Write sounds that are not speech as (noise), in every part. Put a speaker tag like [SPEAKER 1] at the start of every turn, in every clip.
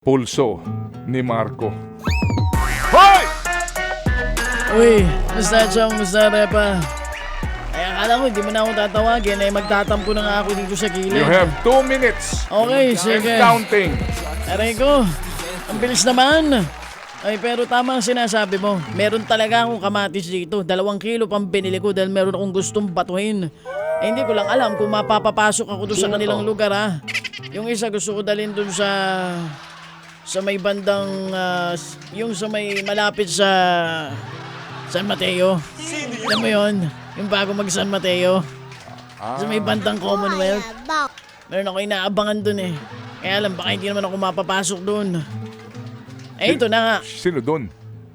[SPEAKER 1] pulso ni Marco. Hoy!
[SPEAKER 2] Uy, musta chong, musta repa? Ay, akala ko hindi mo na ako tatawagin ay magtatampo na nga ako dito sa
[SPEAKER 1] You
[SPEAKER 2] gilid.
[SPEAKER 1] have two minutes.
[SPEAKER 2] Okay,
[SPEAKER 1] And
[SPEAKER 2] sige.
[SPEAKER 1] counting.
[SPEAKER 2] Aray ko, ang bilis naman. Ay, pero tama ang sinasabi mo. Meron talaga akong kamatis dito. Dalawang kilo pang binili ko dahil meron akong gustong batuhin. Eh, hindi ko lang alam kung mapapapasok ako doon sa kanilang lugar ha. Yung isa gusto ko dalhin doon sa sa may bandang ah, s- yung sa may malapit sa San Mateo. Alam mo yon? Yung bago mag San Mateo. Sa may bandang Commonwealth. Meron ako inaabangan doon eh. Kaya alam, baka hindi naman ako mapapasok doon. Eh, ito na nga.
[SPEAKER 1] Sino doon?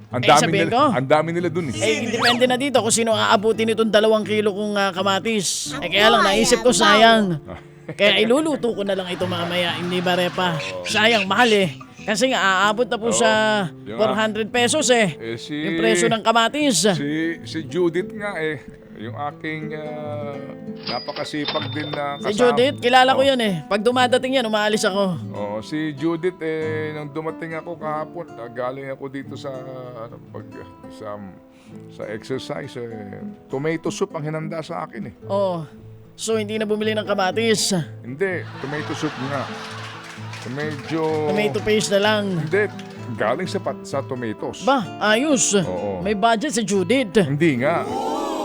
[SPEAKER 1] Ang
[SPEAKER 2] Eh,
[SPEAKER 1] dami nila,
[SPEAKER 2] ko.
[SPEAKER 1] ang dami nila doon eh.
[SPEAKER 2] Eh, depende na dito kung sino aabutin itong dalawang kilo kong ah, kamatis. Eh, kaya lang, naisip ko sayang. (laughs) Kaya iluluto ko na lang ito mamaya, hindi ba repa? Sayang, mahal eh. Kasi nga, aabot na po sa
[SPEAKER 1] Yung
[SPEAKER 2] 400 pesos eh.
[SPEAKER 1] Eh, si-
[SPEAKER 2] Yung presyo ng kamatis.
[SPEAKER 1] Si, si Judith nga eh. Yung aking ah, napakasipag din na
[SPEAKER 2] Si
[SPEAKER 1] kasama.
[SPEAKER 2] Judith, kilala ko yan eh. Pag dumadating yan, umaalis ako.
[SPEAKER 1] Oo, si Judith eh nung dumating ako kahapon, ah, galing ako dito sa ano pag sa sa exercise eh, tomato soup ang hinanda sa akin eh.
[SPEAKER 2] Oh, so hindi na bumili ng kamatis.
[SPEAKER 1] Hindi, tomato soup nga. Medyo
[SPEAKER 2] Tomato paste na lang.
[SPEAKER 1] Hindi, galing sa pat sa tomatoes.
[SPEAKER 2] Ba, ayos.
[SPEAKER 1] Oo.
[SPEAKER 2] May budget si Judith.
[SPEAKER 1] Hindi nga.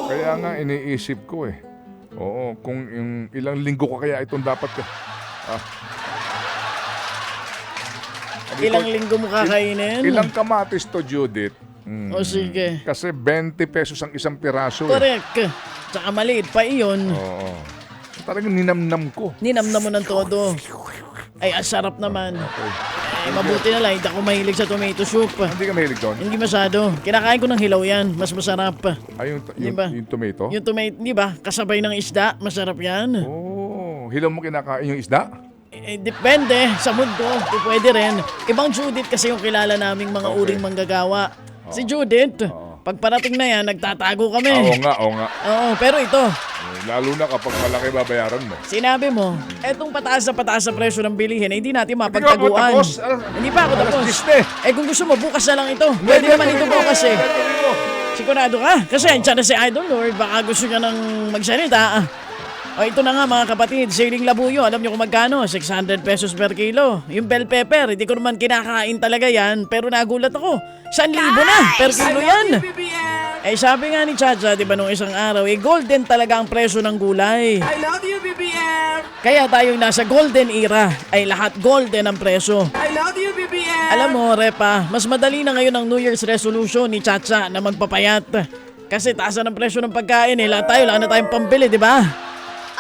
[SPEAKER 1] Kaya nga iniisip ko eh. Oo, kung yung ilang linggo ko kaya itong dapat ah, Sabi ko,
[SPEAKER 2] Ilang linggo mo kakainin?
[SPEAKER 1] Ilang kamatis to, Judith? Hmm.
[SPEAKER 2] O sige.
[SPEAKER 1] Kasi 20 pesos ang isang piraso. Eh.
[SPEAKER 2] Correct. Tsaka maliit pa iyon.
[SPEAKER 1] Oo. So, talagang ninamnam ko.
[SPEAKER 2] Ninamnam mo ng todo. Ay, ang sarap naman.
[SPEAKER 1] Okay.
[SPEAKER 2] Eh, mabuti na lang, hindi ako mahilig sa tomato soup.
[SPEAKER 1] Hindi ka mahilig doon?
[SPEAKER 2] Hindi masyado. Kinakain ko ng hilaw yan. Mas masarap.
[SPEAKER 1] Ay, yung,
[SPEAKER 2] Di
[SPEAKER 1] yung,
[SPEAKER 2] ba?
[SPEAKER 1] yung tomato?
[SPEAKER 2] Yung tomato, di ba? Kasabay ng isda. Masarap yan.
[SPEAKER 1] Oh, hilaw mo kinakain yung isda?
[SPEAKER 2] Eh, depende. Sa mood ko. Pwede rin. Ibang Judith kasi yung kilala naming mga
[SPEAKER 1] Okay.
[SPEAKER 2] uring manggagawa. Si Judith, pag parating na yan, nagtatago kami.
[SPEAKER 1] Oo nga, oo nga.
[SPEAKER 2] Oo, pero ito,
[SPEAKER 1] Eh, Lalo na kapag malaki babayaran mo.
[SPEAKER 2] Sinabi mo, etong pataas na pataas na presyo ng bilihin, eh, hindi natin
[SPEAKER 1] Hindi ka pa
[SPEAKER 2] mapagtaguan.
[SPEAKER 1] tapos. Alas-
[SPEAKER 2] Hindi pa ako
[SPEAKER 1] alas
[SPEAKER 2] tapos.
[SPEAKER 1] 10 na eh.
[SPEAKER 2] Eh kung gusto mo, bukas na lang ito. Pwede naman ito bukas eh. Sigurado ka? Kasi andyan na si Idol Lord, baka gusto niya nang magsalita. Ah. O ito na nga mga kapatid, siling labuyo, alam niyo kung magkano? 600 pesos per kilo. Yung bell pepper, hindi ko naman kinakain talaga yan, pero nagulat ako. 1,000 na per kilo yan. Eh sabi nga ni Chacha, di ba nung isang araw, eh golden talaga ang presyo ng gulay.
[SPEAKER 3] I love you, BBM!
[SPEAKER 2] Kaya tayong nasa golden era ay lahat golden ang presyo.
[SPEAKER 3] I love you, BBM!
[SPEAKER 2] Alam mo, Repa, mas madali na ngayon ang New Year's resolution ni Chacha na magpapayat. Kasi taas ng presyo ng pagkain eh. Lahat tayo, wala na tayong pambili, di ba?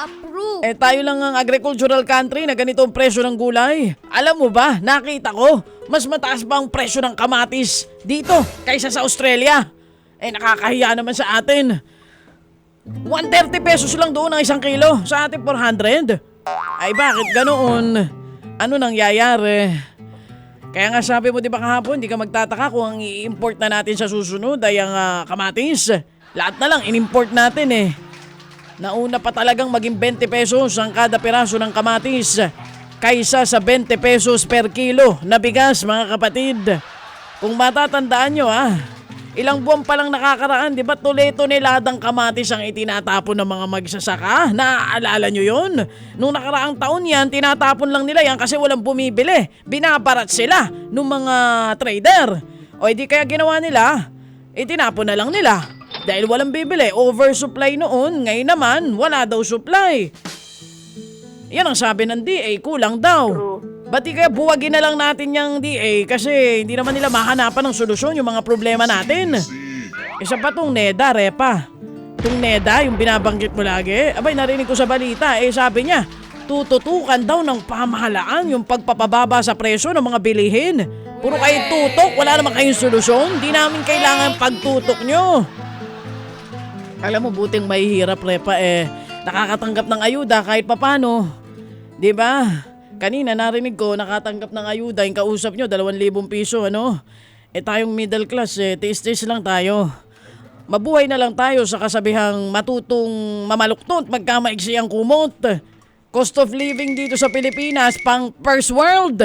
[SPEAKER 4] Approve.
[SPEAKER 2] Eh tayo lang ang agricultural country na ganito ang presyo ng gulay. Alam mo ba, nakita ko, mas mataas pa ang presyo ng kamatis dito kaysa sa Australia. Eh nakakahiya naman sa atin. 130 pesos lang doon ang isang kilo. Sa atin 400. Ay bakit ganoon? Ano nang yayari? Kaya nga sabi mo di ba kahapon, hindi ka magtataka kung ang i-import na natin sa susunod ay ang ah, kamatis. Lahat na lang in-import natin eh. Nauna pa talagang maging 20 pesos ang kada piraso ng kamatis kaysa sa 20 pesos per kilo na bigas mga kapatid. Kung matatandaan nyo ah, ilang buwan pa lang nakakaraan, di ba tule-tuneladang kamatis ang itinatapon ng mga magsasaka? Naaalala nyo yon? Nung nakaraang taon yan, tinatapon lang nila yan kasi walang bumibili. Binabarat sila ng mga trader. O edi kaya ginawa nila, itinapon na lang nila. Dahil walang bibili, oversupply noon, ngayon naman wala daw supply. Yan ang sabi ng DA, kulang daw. Ba't di kaya buwagin na lang natin yung DA kasi hindi naman nila mahanapan ng solusyon yung mga problema natin. Isa pa tong NEDA, Repa. Itong NEDA, yung binabanggit mo lagi, abay narinig ko sa balita, eh sabi niya, tututukan daw ng pamahalaan yung pagpapababa sa presyo ng mga bilihin. Puro kayo tutok, wala naman kayong solusyon, di namin kailangan pagtutok nyo. Alam mo, buting mahihirap, Repa, eh. Nakakatanggap ng ayuda kahit papano. Ba? Kanina narinig ko, nakatanggap ng ayuda, yung kausap nyo, 2,000 piso, ano? Eh tayong middle class, eh, tiis-tiis lang tayo. Mabuhay na lang tayo sa kasabihang matutong mamaluktot, magkamaiksi ang kumot. Cost of living dito sa Pilipinas, pang first world.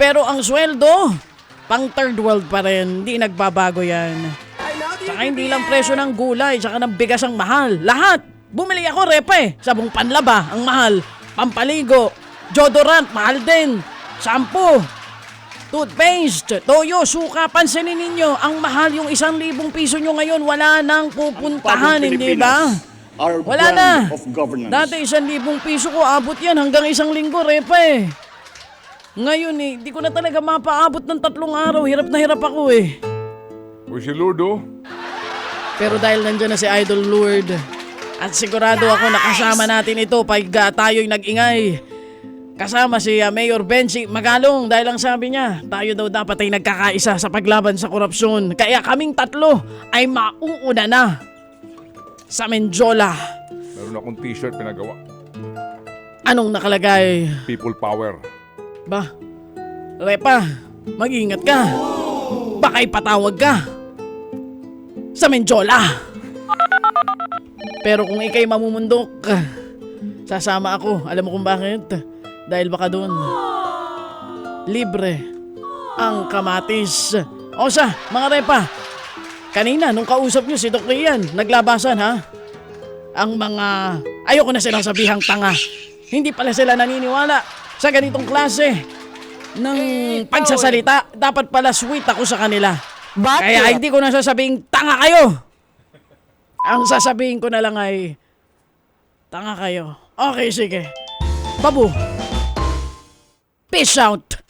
[SPEAKER 2] Pero ang sweldo, pang third world pa rin. Hindi nagbabago yan. Tsaka hindi lang presyo ng gulay, tsaka ng bigas ang mahal. Lahat. Bumili ako repa eh. Sabong panlaba, ang mahal. Pampaligo. Deodorant, mahal din. Shampoo. Toothpaste, toyo, suka, pansinin ninyo, ang mahal yung isang libong piso nyo ngayon, wala nang pupuntahan, hindi ba?
[SPEAKER 4] Our
[SPEAKER 2] Wala na.
[SPEAKER 4] of governance.
[SPEAKER 2] Dati isang libong piso ko, abot yan hanggang isang linggo, repa eh. Ngayon eh, di ko na talaga mapaabot ng tatlong araw, hirap na hirap ako eh.
[SPEAKER 1] Uy, si Ludo.
[SPEAKER 2] Pero dahil nandyan na si Idol Lord, at sigurado ako nakasama natin ito pag uh, tayo'y nag-ingay. Kasama si uh, Mayor Benji Magalong dahil ang sabi niya, tayo daw dapat ay nagkakaisa sa paglaban sa korupsyon. Kaya kaming tatlo ay mauuna na sa Menjola.
[SPEAKER 1] Meron akong t-shirt pinagawa.
[SPEAKER 2] Anong nakalagay?
[SPEAKER 1] People power.
[SPEAKER 2] Ba, Repa, mag-ingat ka. Baka ipatawag ka. Sa Menjola. Pero kung ikay mamumundok, sasama ako. Alam mo kung bakit? Dahil baka doon, libre ang kamatis. O sa, mga Repa, kanina nung kausap niyo si Dr. Ian, naglabasan ha? Ang mga, ayoko na silang sabihang tanga. Hindi pala sila naniniwala sa ganitong klase ng pagsasalita. Dapat pala sweet ako sa kanila. Kaya hindi ko na sasabing tanga kayo. Ang sasabihin ko na lang ay tanga kayo. Okay, sige. Babu. Peace out.